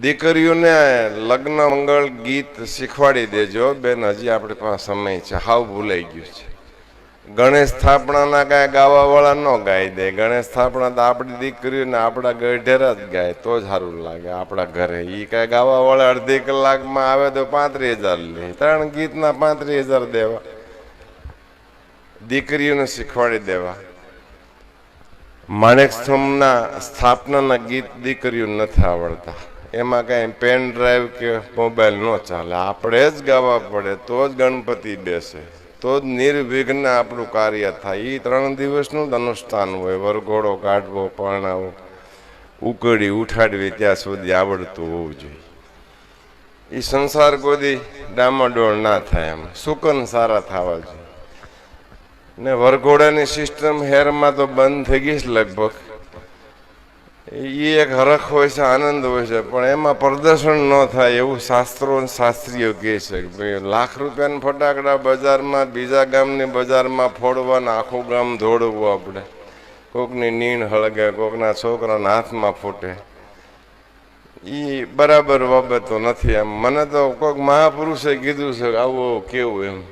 દીકરીઓને લગ્ન, મંગળ, ગીત શીખવાડી દેજો. બેન, હજી આપણી પાસે સમય છે. હાવ ભૂલાઈ ગયું છે. ગણેશ સ્થાપનાના કાંઈ ગાવાવાળા ન ગાઈ દે. ગણેશ સ્થાપના તો આપણી દીકરીઓને આપણા ગઢેરા જ ગાય. તો જ સારું લાગે આપણા ઘરે. એ કાંઈ ગાવાવાળા અડધી કલાકમાં આવે તો પાંત્રીસ હજાર લે. ત્રણ ગીતના પાંત્રીસ હજાર દેવા. દીકરીઓને શીખવાડી દેવા. માણેક સ્થાપનાના ગીત દીકરીઓ નથી આવડતા. એમાં કાંઈ પેન ડ્રાઈવ કે મોબાઈલ ન ચાલે. આપણે જ ગાવા પડે, તો જ ગણપતિ બેસે. તો જ નિર્વિઘ્ન આપણું કાર્ય થાય. એ ત્રણ દિવસનું જ અનુષ્ઠાન હોય. વરઘોડો કાઢવો, પરણાવો. ઉકળી ઉઠાડવી ત્યાં સુધી આવડતું હોવું જોઈએ. એ સંસાર કોઈ ડામાડોળ ના થાય એમ. સુકન સારા થવા જોઈએ. ને વરઘોડાની સિસ્ટમ હેરમાં તો બંધ થઈ ગઈ છે લગભગ. એ એક હરખ હોય છે, આનંદ હોય છે, પણ એમાં પ્રદર્શન ન થાય એવું શાસ્ત્રો શાસ્ત્રીઓ કહે છે લાખ રૂપિયાના ફટાકડા બજારમાં, બીજા ગામની બજારમાં ફોડવાના, આખું ગામ દોડવું આપણે. કોકની નીણ હળગે, કોકના છોકરાના હાથમાં ફૂટે. એ બરાબર બાબતો નથી એમ મને તો કોઈક મહાપુરુષે કીધું છે આવું કેવું એમ.